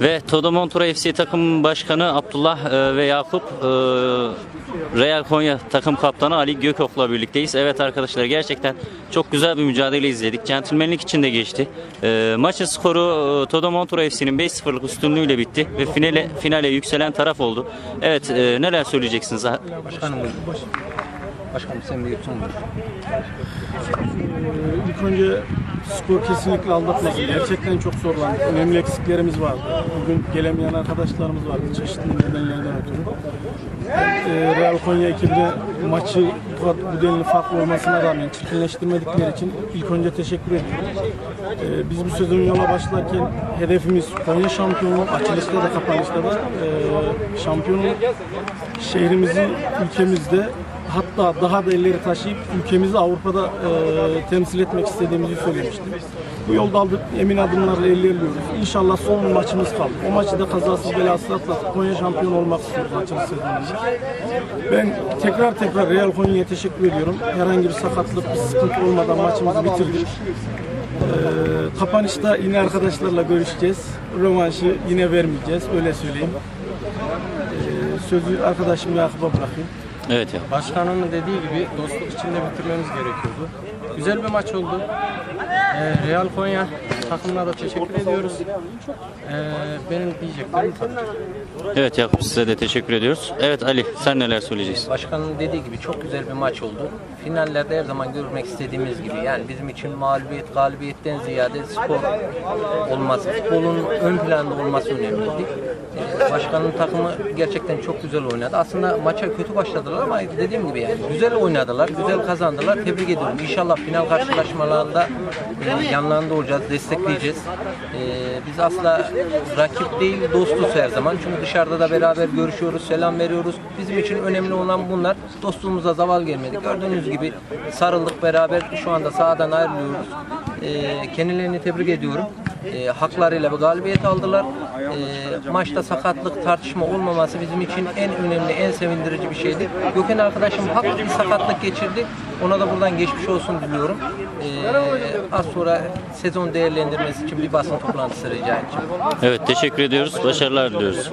Ve Todo Montura FC takım başkanı Abdullah e, ve Yakup e, Real Konya takım kaptanı Ali Gökok'la birlikteyiz. Evet arkadaşlar gerçekten çok güzel bir mücadele izledik. Centilmenlik içinde geçti. E, maçın skoru e, Todo Montura FC'nin 5-0'lık üstünlüğüyle bitti ve finale finale yükselen taraf oldu. Evet e, neler söyleyeceksiniz? Başkanım. Başkanım sen buyur. Ee, İlk önce skor kesinlikle aldatmadı. Gerçekten çok zorlandık. Önemli eksiklerimiz vardı. Bugün gelemeyen arkadaşlarımız vardı çeşitli nedenlerden ötürü. Ee, Real Konya ekibine maçı bu, denli farklı olmasına rağmen çirkinleştirmedikleri için ilk önce teşekkür ediyorum. Ee, biz bu sezon yola başlarken hedefimiz Konya şampiyonluğu, açılışta da kapanışta da e, şehrimizi ülkemizde hatta daha da ileri taşıyıp ülkemizi Avrupa'da e, temsil etmek istediğimizi söylemiştim. Bu yolda aldık emin adımlarla ilerliyoruz. İnşallah son maçımız kaldı. O maçı da kazasız belasız atlatıp Konya şampiyon olmak istiyoruz sezonunda. Ben tekrar tekrar Real Konya'ya teşekkür ediyorum. Herhangi bir sakatlık, bir sıkıntı olmadan maçımızı bitirdik. Ee, kapanışta yine arkadaşlarla görüşeceğiz. Rövanşı yine vermeyeceğiz. Öyle söyleyeyim. Ee, sözü arkadaşım Yakup'a bırakayım. Evet ya. Başkanımın dediği gibi dostluk içinde bitirmemiz gerekiyordu. Güzel bir maç oldu. Ee, Real Konya takımına da teşekkür ediyoruz. Ee, benim diyeceklerim bu kadar. Evet Yakup size de teşekkür ediyoruz. Evet Ali sen neler söyleyeceksin? Başkanın dediği gibi çok güzel bir maç oldu. Finallerde her zaman görmek istediğimiz gibi yani bizim için mağlubiyet galibiyetten ziyade skor olması, futbolun ön planda olması önemliydi. Ee, Başkanın takımı gerçekten çok güzel oynadı. Aslında maça kötü başladılar ama dediğim gibi yani güzel oynadılar, güzel kazandılar. Tebrik ediyorum. İnşallah final karşılaşmalarında e, yanlarında olacağız, destekleyeceğiz. Ee, biz asla rakip değil, dostuz her zaman. Çünkü dışarıda da beraber görüşüyoruz, selam veriyoruz. Bizim için önemli olan bunlar. Dostluğumuza zaval gelmedi. Gördüğünüz gibi sarıldık beraber. Şu anda sahadan ayrılıyoruz. Ee, kendilerini tebrik ediyorum. Ee, haklarıyla bir galibiyet aldılar. Ee, maçta sakatlık, tartışma olmaması bizim için en önemli, en sevindirici bir şeydi. Gökhan arkadaşım haklı bir sakatlık geçirdi. Ona da buradan geçmiş olsun diliyorum. Ee, az sonra sezon değerlendirmesi için bir basın toplantısı rica edeceğim. Evet teşekkür ediyoruz. Başarılar diliyoruz.